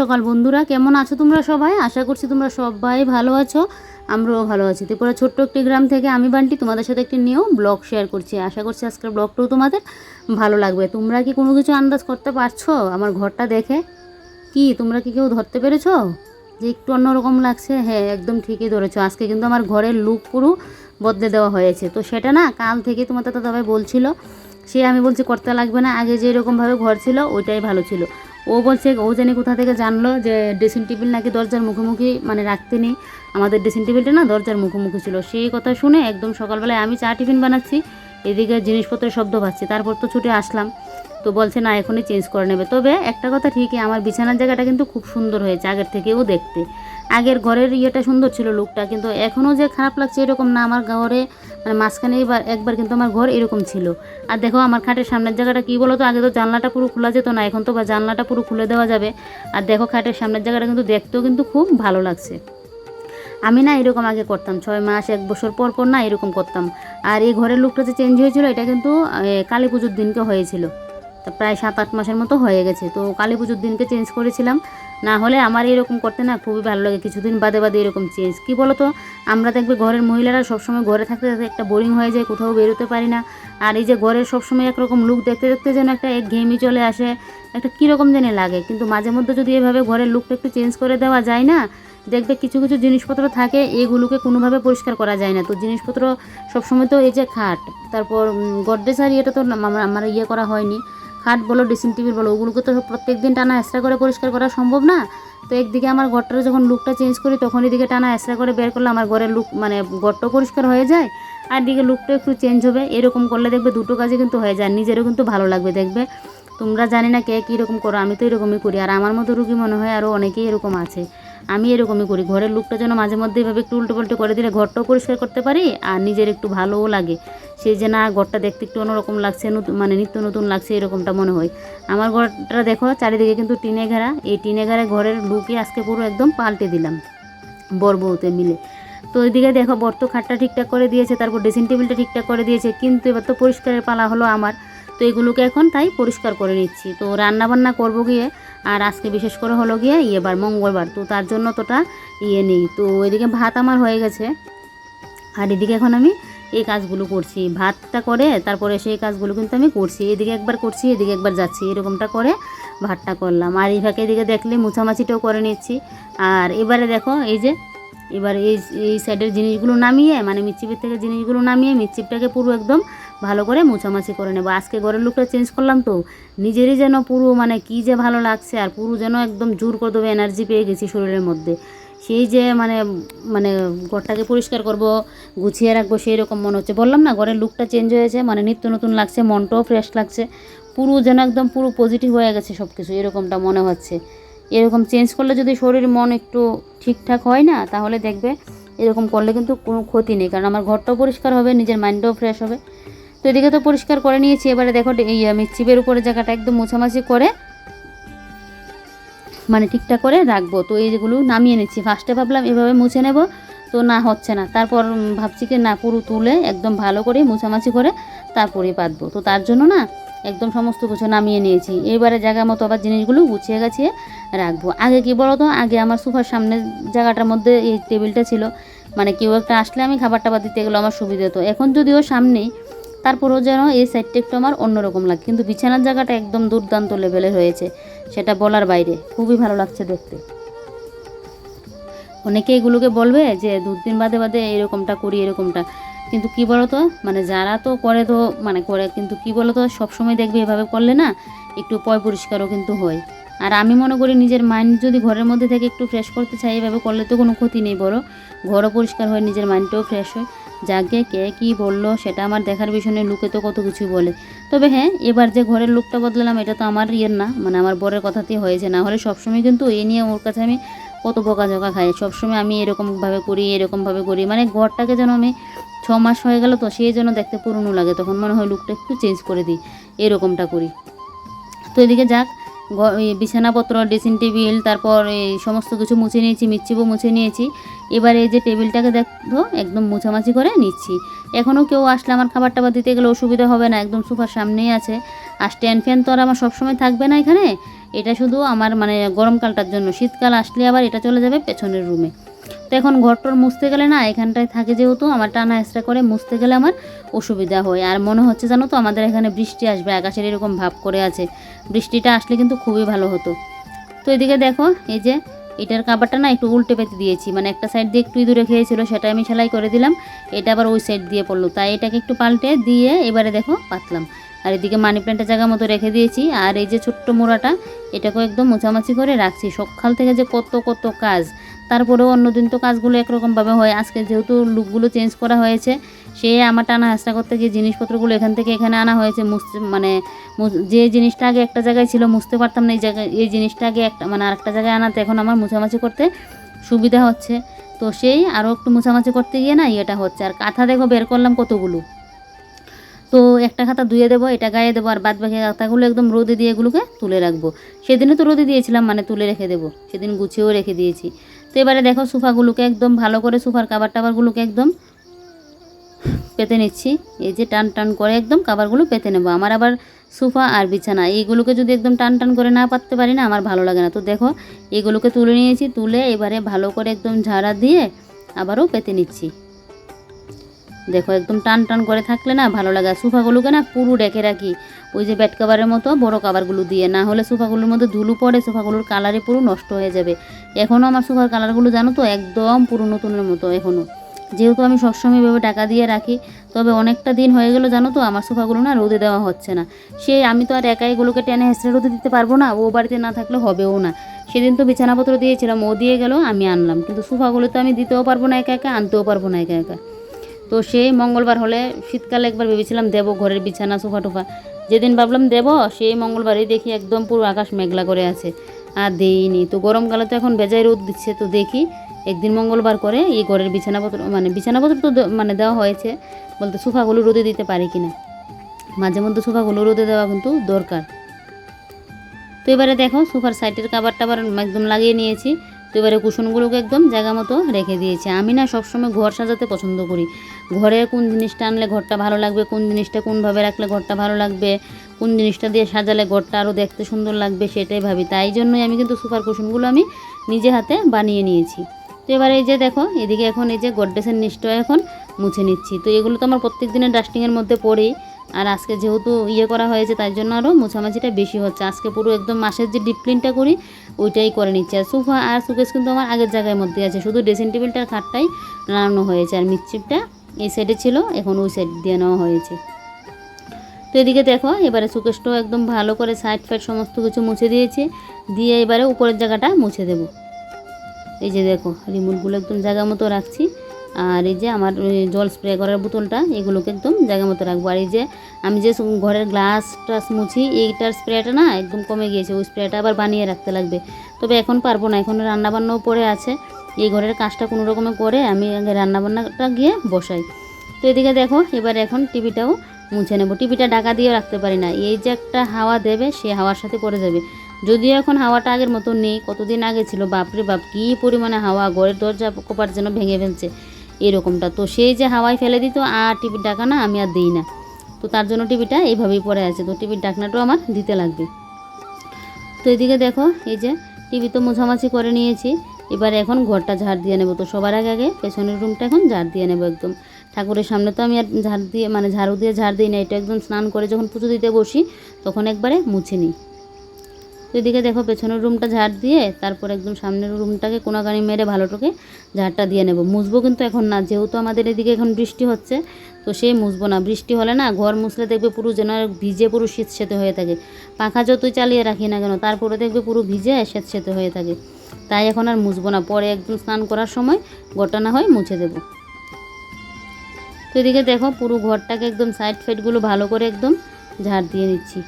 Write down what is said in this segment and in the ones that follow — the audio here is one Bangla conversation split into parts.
সকাল, বন্ধুরা। কেমন আছো তোমরা সবাই? আশা করছি তোমরা সবাই ভালো আছো, আমরাও ভালো আছি। ত্রিপুরা ছোট্ট একটি গ্রাম থেকে আমি বান্টি, তোমাদের সাথে একটি নিয়েও ব্লগ শেয়ার করছি। আশা করছি আজকের ব্লগটাও তোমাদের ভালো লাগবে। তোমরা কি কোনো কিছু আন্দাজ করতে পারছ আমার ঘরটা দেখে? কি, তোমরা কি কেউ ধরতে পেরেছ? যে একটু অন্যরকম লাগছে? হ্যাঁ একদম ঠিকই ধরেছো। আজকে কিন্তু আমার ঘরের লুক পুরো বদলে দেওয়া হয়েছে। তো সেটা না, কাল থেকে তোমার তো দাদাভাই বলছিল, সে আমি বলছি, করতে লাগবে না। আগে যে এরকমভাবে ঘর ছিল, ওইটাই ভালো ছিল। ও বলছে, ও জানি কোথা থেকে জানলো যে ড্রেসিং টেবিল নাকি দরজার মুখোমুখি মানে রাখতে নেই। আমাদের ড্রেসিং টেবিলটা না দরজার মুখোমুখি ছিল। সেই কথা শুনে একদম সকালবেলায় আমি চা টিফিন বানাচ্ছি, এদিকে জিনিসপত্রের শব্দ পাচ্ছি তারপর তো ছুটে আসলাম। তো বলছে, না, এখনই চেঞ্জ করে নেবে। তবে একটা কথা ঠিকই, আমার বিছানার জায়গাটা কিন্তু খুব সুন্দর হয়েছে আগের থেকেও দেখতে। আগের ঘরের ইয়েটা সুন্দর ছিল লুকটা কিন্তু এখনও যে খারাপ লাগছে এরকম না, আমার ঘরে মানে মাঝখানে এবার একবার কিন্তু আমার ঘর এরকম ছিল। আর দেখো, আমার খাটের সামনের জায়গাটা কী বলো তো আগে তো জানলাটা পুরো খোলা যেত না, এখন তো বা জানলাটা পুরো খুলে দেওয়া যাবে। আর দেখো, খাটের সামনের জায়গাটা কিন্তু দেখতেও কিন্তু খুব ভালো লাগছে। আমি না এরকম আগে করতাম, ছয় মাস, এক বছর পর পর না এরকম করতাম। আর এই ঘরের লুকটা যে চেঞ্জ হয়েছিল, এটা কিন্তু কালী পুজোর দিনকে হয়েছিল। তা প্রায় সাত আট মাসের মতো হয়ে গেছে। তো কালী পুজোর দিনকে চেঞ্জ করেছিলাম। না হলে আমার এরকম করতে না খুবই ভালো লাগে। কিছুদিন বাদে বাদে এরকম চেঞ্জ কী বলো তো আমরা দেখবে ঘরের মহিলারা সবসময় ঘরে থাকতে থাকতে একটা বোরিং হয়ে যায়, কোথাও বেরোতে পারি না। আর এই যে ঘরের সবসময় একরকম লুক দেখতে দেখতে যেন একটা এক ঘেমি চলে আসে, একটা কীরকম যেন লাগে। কিন্তু মাঝে মধ্যে যদি এভাবে ঘরের লুকটা একটু চেঞ্জ করে দেওয়া যায় না, দেখবে কিছু কিছু জিনিসপত্র থাকে, এগুলোকে কোনোভাবে পরিষ্কার করা যায় না। তো জিনিসপত্র সবসময় তো এই যে খাট, তারপর গডরেজ আর ইয়েটা তো আমার ইয়ে করা হয়নি। খাট বলো ড্রেসিং টেবিল বলো, ওগুলোকে তো প্রত্যেক দিন টানা এক্সট্রা করে পরিষ্কার করা সম্ভব না। তো একদিকে আমার ঘরটার যখন লুকটা চেঞ্জ করি তখন এদিকে টানা এক্সট্রা করে বের করলে আমার ঘরের লুক মানে ঘরটাও পরিষ্কার হয়ে যায়। আর দিকে লুকটা একটু চেঞ্জ হবে, এরকম করলে দেখবে দুটো কাজে কিন্তু হয়ে যায়, নিজেরও কিন্তু ভালো লাগবে দেখবে। তোমরা জানি না কে কীরকম করো, আমি তো এরকমই করি। আর আমার মতো রুগী মনে হয় আরও অনেকেই এরকম আছে। আমি এরকমই করি, ঘরের লুকটা যেন মাঝে মধ্যে এভাবে একটু উল্টো পাল্টো করে দিলে ঘরটাও পরিষ্কার করতে পারি, আর নিজের একটু ভালোও লাগে। সেই যে না, ঘরটা দেখতে একটু অন্যরকম লাগছে, নতুন মানে নিত্য নতুন লাগছে, এরকমটা মনে হয়। আমার ঘরটা দেখো, চারিদিকে কিন্তু টিনে ঘেরা। এই টিনে ঘেরা ঘরের লুকই আজকে পুরো একদম পাল্টে দিলাম, বর বউতে মিলে। তো ওইদিকে দেখো, বর তো খাটটা ঠিকঠাক করে দিয়েছে, তারপর ড্রেসিং টেবিলটা ঠিকঠাক করে দিয়েছে, কিন্তু এবার তো পরিষ্কারের পালা হলো আমার। তো এগুলোকে এখন তাই পরিষ্কার করে নিচ্ছি। তো রান্না বান্না করব গিয়ে, আর আজকে বিশেষ করে হলো গিয়ে ইয়েবার মঙ্গলবার। তো তার জন্য তোটা ইয়ে নেই। তো এদিকে ভাত আমার হয়ে গেছে। আর এদিকে এখন আমি এই কাজগুলো করছি। ভাতটা করে তারপরে সেই কাজগুলো কিন্তু আমি করছি। এদিকে একবার করছি, এদিকে একবার যাচ্ছি। এরকমটা করে ভাতটা করলাম। আর এই ফাঁকে এদিকে দেখলে মুছামাছিটাও করে নিচ্ছি। আর এবারে দেখো, এই যে, এবার এই এই সাইডের জিনিসগুলো নামিয়ে মানে মিচিপের থেকে জিনিসগুলো নামিয়ে মিচিপটাকে পুরো একদম ভালো করে মুছামাছি করে নেব। আজকে ঘরের লুকটা চেঞ্জ করলাম তো, নিজেরই যেন পুরো মানে কি যে ভালো লাগছে, আর পুরো যেন একদম জোর করে দেবে এনার্জি পেয়ে গেছি শরীরের মধ্যে। সেই যে মানে মানে ঘরটাকে পরিষ্কার করব, গুছিয়ে রাখব, সেই রকম মনে হচ্ছে। বললাম না, ঘরের লুকটা চেঞ্জ হয়েছে মানে নিত্য নতুন লাগছে, মনটাও ফ্রেশ লাগছে। পুরো যেন একদম পুরো পজিটিভ হয়ে গেছে সব কিছু এরকমটা মনে হচ্ছে। এরকম চেঞ্জ করলে যদি শরীর মন একটু ঠিকঠাক হয় না, তাহলে দেখবে এরকম করলে কিন্তু কোনো ক্ষতি নেই। কারণ আমার ঘরটাও পরিষ্কার হবে, নিজের মাইন্ডটাও ফ্রেশ হবে। তো এদিকে তো পরিষ্কার করে নিয়েছি, এবারে দেখো এই চিপের উপরে জায়গাটা একদম মোছামাছি করে মানে ঠিকঠাক করে রাখব। তো এই যেগুলো নামিয়ে নিচ্ছি ফার্স্টে ভাবলাম এভাবে মুছে নেব। তো না, হচ্ছে না। তারপর ভাবছি কি, না, পুরো তুলে একদম ভালো করে মুছামাছি করে তারপরে পাতবো। তো তার জন্য না একদম সমস্ত কিছু নামিয়ে নিয়েছি। এবারে জায়গা মতো আবার জিনিসগুলো গুছিয়ে গাছিয়ে রাখব। আগে কি বলো তো আগে আমার সোফার সামনের জায়গাটার মধ্যে এই টেবিলটা ছিল। মানে কেউ একটা আসলে আমি খাবার টাবার দিতে গেলে আমার সুবিধা হতো। এখন যদিও সামনেই, তারপরেও যেন এই সাইডটা একটু আমার অন্যরকম লাগে। কিন্তু বিছানার জায়গাটা একদম দুর্দান্ত লেভেলের হয়েছে। সেটা বলার বাইরে। খুবই ভালো লাগছে দেখতে। অনেকে এগুলোকে বলবে যে, দুদিন বাদে বাদে এরকমটা করি, এরকমটা। কিন্তু কি বলতো? মানে যারা তো করে তো মানে করে, কিন্তু কি বলতো? সবসময় দেখবে এভাবে করলে না, একটু পয় পরিষ্কারও কিন্তু হয়। আর আমি মনে করি নিজের মাইন্ড যদি ঘরের মধ্যে থেকে একটু ফ্রেশ করতে চাই, এভাবে করলে তো কোনো ক্ষতি নেই বড় ঘরও পরিষ্কার হয়, নিজের মাইন্ডটাও ফ্রেশ হয়। যাকে কে কী বলল সেটা আমার দেখার বিষয় লুকে তো কত কিছু বলে। তবে হ্যাঁ এবার যে ঘরের লুকটা বদলালাম, এটা তো আমার ইয়ের না মানে আমার বরের কথাতেই হয়েছে। না হলে সবসময় কিন্তু এ নিয়ে ওর কাছে আমি কত বকাঝকা খাই। সবসময় আমি এরকমভাবে করি এরকমভাবে করি। মানে ঘরটাকে যেন আমি ছ মাস হয়ে গেল তো, সেই জন্য দেখতে পুরনো লাগে। তখন মনে হয় লুকটা একটু চেঞ্জ করে দিই। এরকমটা করি। তো এদিকে যাক বিছানাপত্র ড্রেসিং টেবিল তারপর এই সমস্ত কিছু মুছে নিয়েছি মিচ্ছিবও মুছে নিয়েছি। এবারে এই যে টেবিলটাকে দেখো একদম মোছামাছি করে নিচ্ছি। এখনও কেউ আসলে আমার খাবার টাবার দিতে গেলে অসুবিধা হবে না, একদম সোফার সামনেই আছে। আর স্ট্যান্ড ফ্যান তো আর আমার সবসময় থাকবে না এখানে। এটা শুধু আমার মানে গরমকালটার জন্য। শীতকাল আসলে আবার এটা চলে যাবে পেছনের রুমে তো এখন ঘরটর মুছতে গেলে না, এখানটায় থাকে যেহেতু, আমার টানা এক্সট্রা করে মুছতে গেলে আমার অসুবিধা হয়। আর মনে হচ্ছে জানো তো, আমাদের এখানে বৃষ্টি আসবে, আকাশের এরকম ভাব করে আছে। বৃষ্টিটা আসলে কিন্তু খুবই ভালো হতো। তো এদিকে দেখো, এই যে এটার কাবারটা না একটু উল্টে পেতে দিয়েছি। মানে একটা সাইড দিয়ে একটু ইঁদুরে খেয়েছিল সেটা আমি সেলাই করে দিলাম। এটা আবার ওই সাইড দিয়ে পড়ল। তাই এটাকে একটু পাল্টে দিয়ে এবারে দেখো পাতলাম। আর এদিকে মানি প্ল্যান্টের জায়গা মতো রেখে দিয়েছি। আর এই যে ছোট্ট মোড়াটা, এটাকেও একদম মোছামাছি করে রাখছি। সকাল থেকে যে কত কত কাজ। তারপরেও অন্যদিন তো কাজগুলো একরকমভাবে হয়। আজকে যেহেতু লুকগুলো চেঞ্জ করা হয়েছে, সে আমার টানা হাসটা করতে গিয়ে জিনিসপত্রগুলো এখান থেকে এখানে আনা হয়েছে। মুছতে মানে যে জিনিসটা আগে একটা জায়গায় ছিল, মুছতে পারতাম না এই জায়গায় এই জিনিসটা আগে একটা মানে আরেকটা জায়গায় আনাতে এখন আমার মুছামাছি করতে সুবিধা হচ্ছে। তো সেই আরও একটু মুছামাছি করতে গিয়ে না ইয়েটা হচ্ছে। আর কাঁথা দেখো, বের করলাম কতগুলো। তো একটা খাতা ধুয়ে দেবো, এটা গায়ে দেবো, আর বাদ বাকি খাতাগুলো একদম রোদে দিয়ে এগুলোকে তুলে রাখব। সেদিনও তো রোদে দিয়েছিলাম মানে তুলে রেখে দেবো। সেদিন গুছিয়েও রেখে দিয়েছি। তো এবারে দেখো সোফাগুলোকে একদম ভালো করে সোফার কাবার টাবারগুলোকে একদম পেতে নিচ্ছি। এই যে টান টান করে একদম কাবারগুলো পেতে নেব। আমার আবার সোফা আর বিছানা, এইগুলোকে যদি একদম টান টান করে না পাততে পারি না, আমার ভালো লাগে না। তো দেখো এগুলোকে তুলে নিয়েছি, তুলে এবারে ভালো করে একদম ঝাড়া দিয়ে আবারও পেতে নিচ্ছি। দেখো, একদম টান টান করে থাকলে না ভালো লাগে। সোফাগুলোকে না পুরো ডেকে রাখি। ওই যে বেড কাভারের মতো বড় কাভারগুলো দিয়ে। না হলে সোফাগুলোর মধ্যে ধুলো পড়ে, সোফাগুলোর কালারে পুরো নষ্ট হয়ে যাবে। এখনও আমার সোফার কালারগুলো জানো তো, একদম পুরো নতুনের মতো এখনও যেহেতু আমি সবসময় এভাবে টাকা দিয়ে রাখি, তবে অনেকটা দিন হয়ে গেল জানো তো, আমার সোফাগুলো না রোদে দেওয়া হচ্ছে না। সে আমি তো আর একাই এগুলোকে টেনে হেসড়ে রোদে দিতে পারব না, ও বাড়িতে না থাকলে হবেও না। সেদিন তো বিছানাপত্র দিয়েছিলাম, ও দিয়ে গেল, আমি আনলাম। কিন্তু সোফাগুলো তো আমি দিতেও পারব না একা একা, আনতেও পারব না একা একা। তো সেই মঙ্গলবার হলে শীতকালে একবার ভেবেছিলাম দেবো ঘরের বিছানা, সোফা টোফা। যেদিন ভাবলাম দেবো, সেই মঙ্গলবারই দেখি একদম পুরো আকাশ মেঘলা করে আছে। আর দেইনি, তো গরমকালে তো এখন বেজায় রোদ দিচ্ছে, তো দেখি একদিন মঙ্গলবার করে এই ঘরের বিছানাপত্র মানে বিছানাপত্র তো মানে দেওয়া হয়েছে, বলতে সোফাগুলো রোদে দিতে পারি কিনা। মাঝে মধ্যে সোফাগুলো রোদে দেওয়া কিন্তু দরকার। তো এবারে দেখো, সোফার সাইডের কাবার টাবার একদম লাগিয়ে নিয়েছি। তো এবারে কুশনগুলোকে একদম জায়গা মতো রেখে দিয়েছি। আমি না সবসময় ঘর সাজাতে পছন্দ করি। ঘরে কোন জিনিসটা আনলে ঘরটা ভালো লাগবে, কোন জিনিসটা কোনভাবে রাখলে ঘরটা ভালো লাগবে, কোন জিনিসটা দিয়ে সাজালে ঘরটা আরও দেখতে সুন্দর লাগবে সেটাই ভাবি। তাই জন্যই আমি কিন্তু সুপার কুশনগুলো আমি নিজে হাতে বানিয়ে নিয়েছি। তো এবারে এই যে দেখো, এদিকে এখন এই যে গড্রেসের নিচটা এখন মুছে নিচ্ছি। তো এগুলো তো আমার প্রত্যেক দিনের ডাস্টিংয়ের মধ্যে পড়েই। আর আজকে যেহেতু ইয়ে করা হয়েছে, তাই জন্য আরও মোছামাছিটা বেশি হচ্ছে। আজকে পুরো একদম মাসের যে ডিপ ক্লিনটা করি, ওইটাই করে নিচ্ছি। আর সোফা, আর সুকেস কিন্তু আমার আগের জায়গার মধ্যে আছে। শুধু ড্রেসিং টেবিলটার খাটটাই নাড়ানো হয়েছে। আর মিক্সিপটা এই সাইডে ছিল, এখন ওই সাইড দিয়ে নেওয়া হয়েছে। তো এদিকে দেখো, এবারে সুকেশটাও একদম ভালো করে সাইড ফাইড সমস্ত কিছু মুছে দিয়েছে। দিয়ে এবারে উপরের জায়গাটা মুছে দেব। এই যে দেখো রিমোটগুলো একদম জায়গা মতো রাখছি। আর এই যে আমার জল স্প্রে করার বোতলটা, এগুলোকে একদম জায়গা মতো রাখব। আর এই যে আমি যে ঘরের গ্লাস টাস মুছি, এইটার স্প্রেটা না একদম কমে গিয়েছে, ওই স্প্রেটা আবার বানিয়ে রাখতে লাগবে। তবে এখন পারব না, এখন রান্নাবান্নাও পড়ে আছে। এই ঘরের কাজটা কোনো রকমে করে আমি আগে রান্নাবান্নাটা গিয়ে বসাই। তো এদিকে দেখো, এবার এখন টিভিটাও মুছে নেব। টিভিটা ঢাকা দিয়ে রাখতে পারি না। এই যে একটা হাওয়া দেবে, সে হাওয়ার সাথে পড়ে যাবে। যদিও এখন হাওয়াটা আগের মতো নেই, কতদিন আগে ছিল, বাপরে বাপ, কী পরিমাণে হাওয়া, ঘরের দরজা কোপার যেন ভেঙে ফেলছে। এরকমটা। তো সেই যে হাওয়ায় ফেলে দিত আর টিভির ডাকা না, আমি আর দিই না। তো তার জন্য টিভিটা এইভাবেই পড়ে আছে। তো টিভির ডাকনাটাও আমার দিতে লাগবে। তো এদিকে দেখো, এই যে টিভি তো মোছামাছি করে নিয়েছি। এবার এখন ঘরটা ঝাড় দিয়ে নেব। তো সবার আগে আগে পেছনের রুমটা এখন ঝাড় দিয়ে নেব একদম। ঠাকুরের সামনে তো আমি আর ঝাড় দিয়ে মানে ঝাড়ু দিয়ে ঝাড় দিই না। এটা একদম স্নান করে যখন পুজো দিতে বসি, তখন একবারে মুছে নিই। তো এদিকে দেখো পেছনের রুমটা ঝাড় দিয়ে তারপর একদম সামনের রুমটাকে কোনাকানি মেরে ভালোটাকে ঝাড়টা দিয়ে নেব। মুছবো কিন্তু এখন না, যেহেতু আমাদের এদিকে এখন বৃষ্টি হচ্ছে, তো সেই মুছবো না। বৃষ্টি হলে না ঘর মুছলে দেখবে পুরো যেন ভিজে পুরো শীত সেতে হয়ে থাকে। পাখা যতই চালিয়ে রাখি না কেন, তারপরে দেখবে পুরো ভিজে শীত সেতে হয়ে থাকে। তাই এখন আর মুছবো না। পরে একদম স্নান করার সময় গোটা না হয় মুছে দেবো। তো এদিকে দেখো পুরো ঘরটাকে একদম সাইড ফাইডগুলো ভালো করে একদম ঝাড় দিয়ে নিচ্ছি।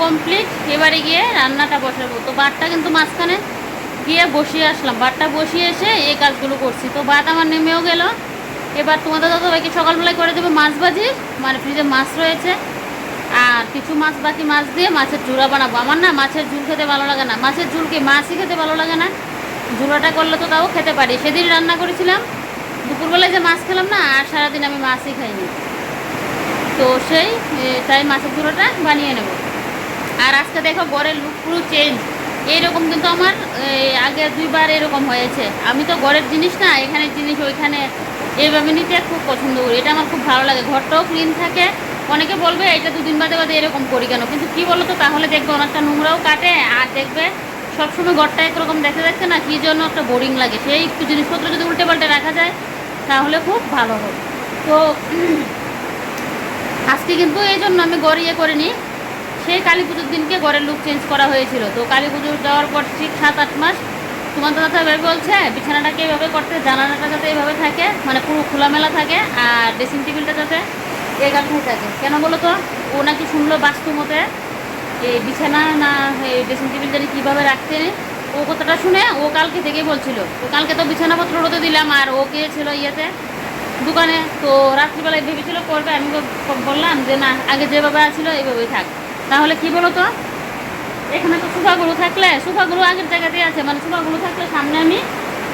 কমপ্লিট এবারে গিয়ে রান্নাটা বসাবো। তো বাটটা কিন্তু মাঝখানে গিয়ে বসিয়ে আসলাম। বাটটা বসিয়ে এসে এই কাজগুলো করছি। তো ভাত আমার নেমেও গেল। এবার তোমাদের দাদা ভাইকে সকালবেলায় করে দেবো মাছ ভাজি। মানে ফ্রিজে মাছ রয়েছে। আর কিছু মাছ বাকি মাছ দিয়ে মাছের ঝুড়া বানাবো। আমার না মাছের ঝুল খেতে ভালো লাগে না। মাছের ঝুলকে মাছই খেতে ভালো লাগে না। ঝুড়াটা করলে তো তাও খেতে পারি। সেদিন রান্না করেছিলাম। দুপুরবেলায় যে মাছ খেলাম না, আর সারাদিন আমি মাছই খাইনি। তো সেই তাই মাছের ঝুড়োটা বানিয়ে নেব। আর আজকে দেখো গড়ের লুক পুরো চেঞ্জ এইরকম কিন্তু আমার আগে দুইবার এরকম হয়েছে। আমি তো গড়ের জিনিস না এখানে জিনিস ওইখানে এইভাবে নিতে খুব পছন্দ করি। এটা আমার খুব ভালো লাগে। ঘরটাও ক্লিন থাকে। অনেকে বলবে, এটা দুদিন বাদে বাদে এরকম করি কেন? কিন্তু কি বলো তো তাহলে দেখবে অনেকটা নোংরাও কাটে। আর দেখবে সবসময় ঘরটা একরকম দেখতে দেখতে না, কি জন্য একটা বোরিং লাগে। সেই একটু জিনিসপত্র যদি উল্টে পাল্টে রাখা যায়, তাহলে খুব ভালো হবে। তো, আজকে কিন্তু এই জন্য আমি গড় ইয়ে করিনি সেই কালী পুজোর দিনকে গড়ের লুক চেঞ্জ করা হয়েছিল। তো কালী পুজো যাওয়ার পর ঠিক সাত, আট মাস তোমার দাদা এভাবে বলছে, বিছানাটাকে এভাবে করতে, জানালাটা যাতে এভাবে থাকে মানে পুরো খোলামেলা থাকে আর ড্রেসিং টেবিলটা যাতে এগারোটায় থাকে। কেন বলো তো? ও নাকি শুনলো বাস্তু মতে এই বিছানা না এই ড্রেসিং টেবিল জানি কীভাবে রাখতে ও কথাটা শুনে ও কালকে থেকেই বলছিল, তো কালকে তো বিছানাপত্র রোদে দিলাম আর ও গিয়েছিল ইয়েতে দোকানে। তো রাত্রিবেলায় ভেবেছিল, করবে? আমি বললাম যে, না, আগে যেভাবে আছিল এইভাবেই থাক। তাহলে কি বলো তো? এখানে তো সোফাগুলো থাকলে, সোফাগুলো আগের জায়গাতেই আছে মানে সোফাগুলো থাকলে সামনে আমি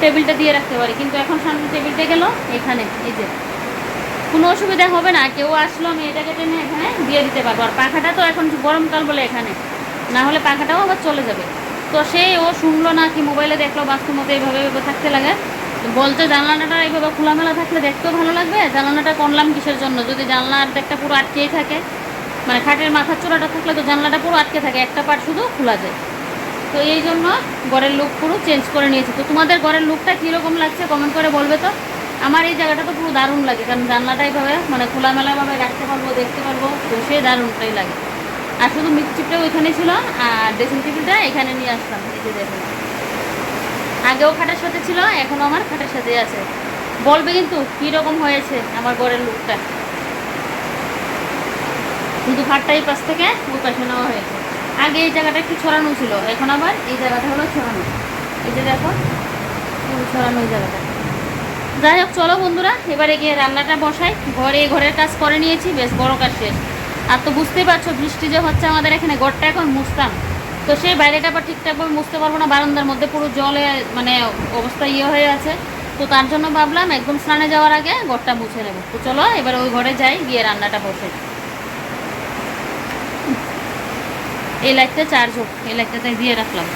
টেবিলটা দিয়ে রাখতে পারি। কিন্তু এখন সামনে টেবিলটা গেল, এখানে, এই যে। কোনো অসুবিধা হবে না, কেউ আসলো, আমি এটাকে টেনে এখানে দিয়ে দিতে পারব। আর পাখাটা তো এখন গরমকাল বলে এখানে, না হলে পাখাটাও আবার চলে যাবে। তো সে ও শুনলো না কি মোবাইলে দেখল বাস্তু মতো এইভাবে থাকতে লাগে। বলতে জানলাটা এইভাবে খোলামেলা থাকলে দেখতেও ভালো লাগবে। জানলাটা করলাম কিসের জন্য? যদি জানলার একটা পুরো আটকেই থাকে মানে খাটের মাথার চূড়াটা থাকলে তো জানলাটা পুরো আটকে থাকে, একটা পার্ট শুধু খোলা যায়। তো এই জন্য ঘরের লুক পুরো চেঞ্জ করে নিয়েছি। তো তোমাদের ঘরের লুকটা কীরকম লাগছে কমেন্ট করে বলবে তো? আমার এই জায়গাটা তো পুরো দারুণ লাগে, কারণ জানলাটা এইভাবে মানে খোলামেলাভাবে রাখতে পারব, দেখতে পারব, তো সেই দারুণটাই লাগে। আর শুধু মিক্সচিপটা ওইখানে ছিল, আর ড্রেসিং টেবিলটা এখানে নিয়ে আসলাম, এই যে দেখুন। আগেও খাটের সাথে ছিল এখনও আমার খাটের সাথেই আছে। বলবে কিন্তু কীরকম হয়েছে আমার ঘরের লুকটা কিন্তু খাটটা এই পাশ থেকে ওই নেওয়া হয়েছে। আগে এই জায়গাটা একটু ছড়ানো ছিল, এখন আবার এই জায়গাটা হলো ছড়ানো। এই যে দেখো ছড়ানো এই জায়গাটা। যাই হোক, চলো বন্ধুরা, এবারে গিয়ে রান্নাটা বসাই। ঘরে ঘরের কাজ করে নিয়েছি, বেশ বড় কাজ শেষ। আর তো বুঝতেই পারছ, বৃষ্টি যে হচ্ছে আমাদের এখানে ঘরটা এখন মুছতাম। তো সেই বাইরেটা আবার ঠিকঠাকভাবে মুছতে পারব না, বারান্দার মধ্যে পুরো জলে মানে অবস্থা ইয়ে হয়ে আছে। তো তার জন্য ভাবলাম, একদম স্নানে যাওয়ার আগে ঘরটা মুছে নেব। তো চলো, এবার ওই ঘরে যাই, গিয়ে রান্নাটা বসে এই লাইটটা চার্জ হোক, এই লাইটটা তাই দিয়ে রাখলাম।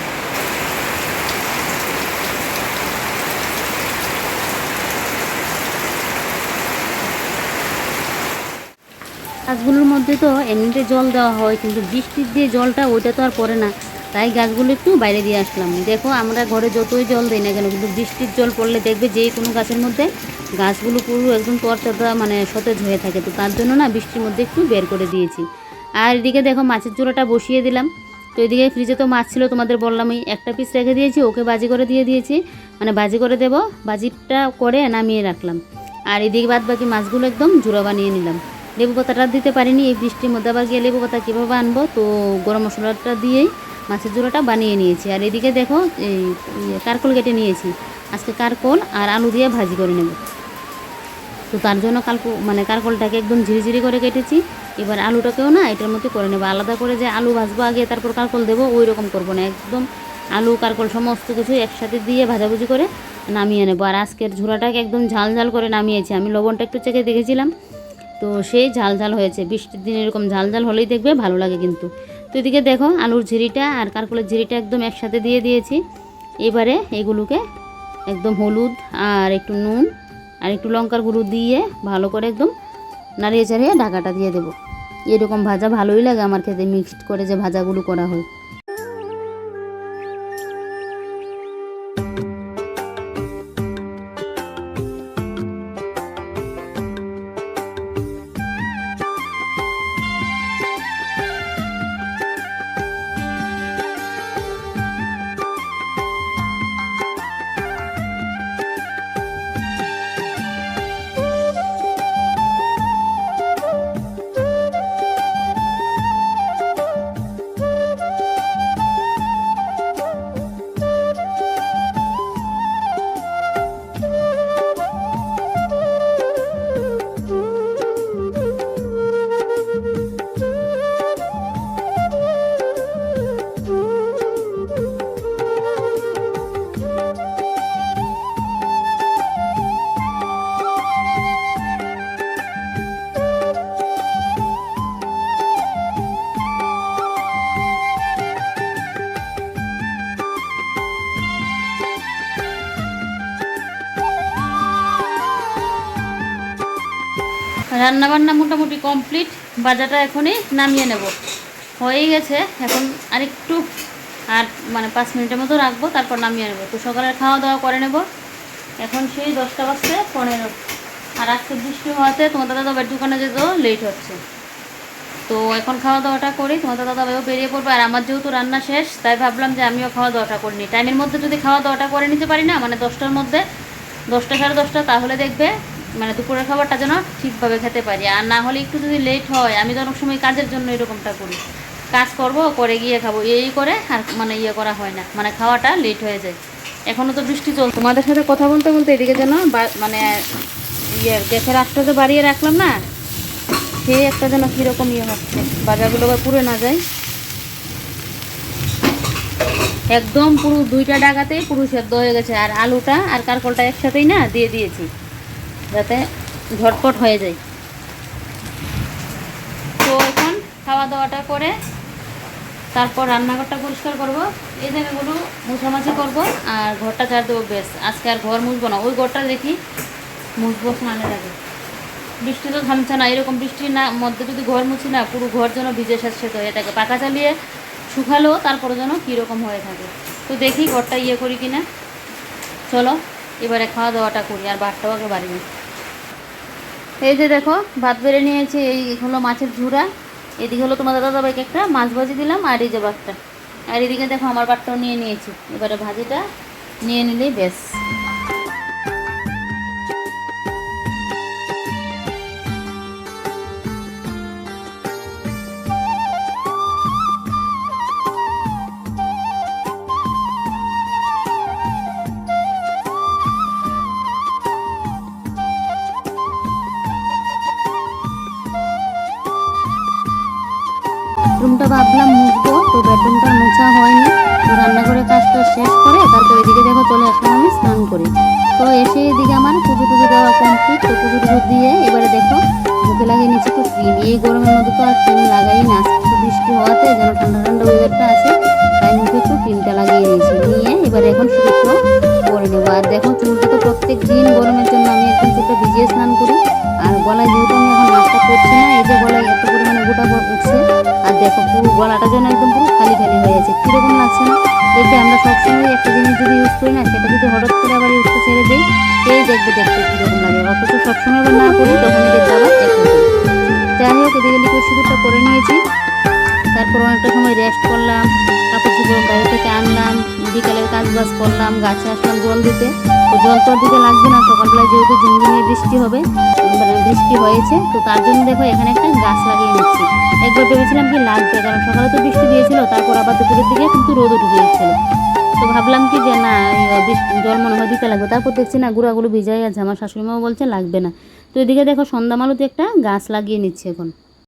গাছগুলোর মধ্যে তো এমনিতে জল দেওয়া হয়, কিন্তু বৃষ্টির দিয়ে জলটা, ওইটা তো আর পড়ে না। তাই গাছগুলো একটু বাইরে দিয়ে আসলাম। দেখো, আমরা ঘরে যতই জল দিই না কেন, কিন্তু বৃষ্টির জল পড়লে দেখবে যে কোনো গাছের মধ্যে গাছগুলো পুরো একদম তরতাজা মানে সতেজ হয়ে থাকে। তো তার জন্য না বৃষ্টির মধ্যে একটু বের করে দিয়েছি। আর এদিকে দেখো মাছের জোড়াটা বসিয়ে দিলাম। তো এদিকে ফ্রিজে তো মাছ ছিল, তোমাদের বললামই একটা পিস রেখে দিয়েছি, ওকে বাজি করে দিয়ে দিয়েছি। মানে বাজি করে দেবো, বাজিটা করে নামিয়ে রাখলাম। আর এদিকে বাদ বাকি মাছগুলো একদম জোড়া বানিয়ে নিলাম। লেবু পাতাটা দিতে পারিনি, এই বৃষ্টির মধ্যে আবার গিয়ে লেবু পাতা কীভাবে আনব? তো গরম মশলাটা দিয়েই মাছের জোড়াটা বানিয়ে নিয়েছি। আর এদিকে দেখো এই কারকল কেটে নিয়েছি। আজকে কারকল আর আলু দিয়ে ভাজি করে নেব। তো তার জন্য কালকো মানে কারকলটাকে একদম ঝিরিঝিরি করে কেটেছি। এবার আলুটাকেও না এটার মধ্যে করে নেব। আলাদা করে যে আলু ভাজবো আগে, তারপর কারকল দেবো, ওই রকম করব না। একদম আলু, কারকল, সমস্ত কিছু একসাথে দিয়ে ভাজাভুজি করে নামিয়ে নেব। আর আজকের ঝোড়াটাকে একদম ঝাল ঝাল করে নামিয়েছি। আমি লবণটা একটু চেখে দেখেছিলাম। তো সেই ঝাল ঝাল হয়েছে। বৃষ্টির দিনে এরকম ঝাল ঝাল হলেই দেখবে, ভালো লাগে কিন্তু। তো এদিকে দেখো, আলুর ঝিরিটা আর কারকলের ঝিরিটা একদম একসাথে দিয়ে দিয়েছি। এবারে এগুলোকে একদম হলুদ আর একটু নুন আর একটু লঙ্কার গুঁড়ো দিয়ে ভালো করে একদম নাড়িয়ে চাড়িয়ে ঢাকাটা দিয়ে দেবো। এরকম ভাজা ভালোই লাগে আমার খেতে, মিক্সড করে যে ভাজাগুলো করা হয়। রান্না বান্না মোটামুটি কমপ্লিট, বাজারটা এখনই নামিয়ে নেব। হয়েই গেছে, এখন আরেকটু আর মানে পাঁচ মিনিটের মতো রাখব, তারপর নামিয়ে নেব। তো সকালের খাওয়া দাওয়া করে নেব। এখন সেই দশটা বাজতে পনেরো। আর আজকে বৃষ্টি হওয়াতে তোমার দাদা বাবার দোকানে যেতেও লেট হচ্ছে। তো এখন খাওয়া দাওয়াটা করি তোমার দাদা দাবাও বেরিয়ে পড়বে। আর আমার যেহেতু রান্না শেষ, তাই ভাবলাম যে আমিও খাওয়া দাওয়াটা করে নিই। টাইমের মধ্যে যদি খাওয়া দাওয়াটা করে নিতে পারি না মানে দশটার মধ্যে, দশটা সাড়ে দশটা, তাহলে দেখবে মানে দুপুরের খাবারটা যেন ঠিকভাবে খেতে পারি। আর না হলে একটু যদি লেট হয়, আমি তো অনেক সময় কাজের জন্য এরকমটা করি। কাজ করব, করে গিয়ে খাব। এই করে আর মানে ইয়ে করা হয় না। মানে খাওয়াটা লেট হয়ে যায়। এখনও তো বৃষ্টি চল তোমাদের সাথে কথা বলতে বলতে এদিকে যেন মানে ইয়ে গ্যাসের আটটা তো বাড়িয়ে রাখলাম না সেই একটা যেন কীরকম ইয়ে হচ্ছে। বাজারগুলো পুড়ে না যায়। একদম পুরো দুইটা ডাকাতেই পুরো সেদ্ধ হয়ে গেছে। আর আলুটা আর কারকলটা একসাথেই না দিয়ে দিয়েছি। যাতে ঝটপট হয়ে যায়। তো এখন খাওয়া দাওয়াটা করে তারপর রান্নাঘরটা পরিষ্কার করব। এই জায়গাগুলো মুছামাছি করব আর ঘরটা চার দেবো বেশ আজকে আর ঘর মুছবো না, ওই ঘরটা দেখি মুছবো স্নানের আগে। বৃষ্টি তো থামছে না, এরকম বৃষ্টির না, মধ্যে যদি ঘর মুছি না, পুরো ঘর যেন ভিজে স্যাঁত হয়ে থাকে। পাকা চালিয়ে শুকালেও তারপরে যেন কীরকম হয়ে থাকে। তো দেখি ঘরটা ইয়ে করি কিনা। চলো। এবারে খাওয়া দাওয়াটা করি, আর ভাতটাও আগে বাড়ি নিই। এই যে দেখো, ভাত বেড়ে নিয়েছি, এই হলো মাছের ঝুড়া। এদিকে হলো তোমার দাদা দাবাইকে একটা মাছ ভাজি দিলাম, আর এই যে ভাতটা। আর এদিকে দেখো আমার ভাতটাও নিয়ে নিয়েছি। এবারে ভাজিটা নিয়ে নিলেই বেশ। এদিকে এখন আমি স্নান করি। তো এসে এদিকে আমার পুজো টুজো দেওয়া কমপ্লিট তো পুজো টুজো দিয়ে এবারে দেখো, মুখে লাগিয়ে নিচ্ছি তো ক্রিম এই গরমের মধ্যে তো আর ক্রিম লাগাই না। বৃষ্টি হওয়াতে যেন ঠান্ডা ঠান্ডা ওয়েদারটা আছে, তাই মুখে একটু ক্রিমটা লাগিয়ে নিয়েছি। নিয়ে এবারে এখন শুধু করে নেব। আর দেখো চুলটা তো প্রত্যেক দিন গরমের জন্য আমি একদম চুলটা ভিজিয়ে স্নান করি। আর গলায় যেহেতু আমি এখন নাস্তা করছি না, এই যে গলায় এত পরিমাণে গোটা উঠছে, আর দেখো পুরো গলাটা যেন একদম পুরো খালি খালি হয়ে আছে কীরকম লাগছে না? দেখবে আমরা সবসময় একটা জিনিস যদি ইউজ করি না, সেটা যদি হঠাৎ করে আবার ইউজটা ছেড়ে দিই, এই দেখবে দেখতে কীরকম লাগে। অথচ সবসময় আবার না করি তখন দেখতে আবার যাই হোক, এদিকে লিকুইড সিঁদুরটা করে নিয়েছি। তারপর অনেকটা সময় রেস্ট করলাম কাপড় চোপড় বাইরে থেকে আনলাম, বিকালের কাজ বাজ করলাম, গাছে আসলাম জল দিতে। তো জল তো দিতে লাগবে না, সকালবেলায় যেহেতু ঝিমঝিমিয়ে বৃষ্টি হবে বৃষ্টি হয়েছে, তো তার জন্য দেখো এখানে একটা গাছ লাগিয়ে নিচ্ছি। একবার ভেবেছিলাম কি লাগবে, কারণ সকালে তো বৃষ্টি দিয়েছিল, তারপর আবার দুপুরের দিকে কিন্তু রোদ উঠে গিয়েছিল। তো ভাবলাম কি যে না জল মনে হয় দিতে লাগবে। তারপর দেখছি না, গুঁড়াগুলো ভিজাই আছে, আমার শাশুড়িমাও বলছে লাগবে না। তো এদিকে দেখো সন্ধ্যা মালুতে একটা গাছ লাগিয়ে নিচ্ছে এখন।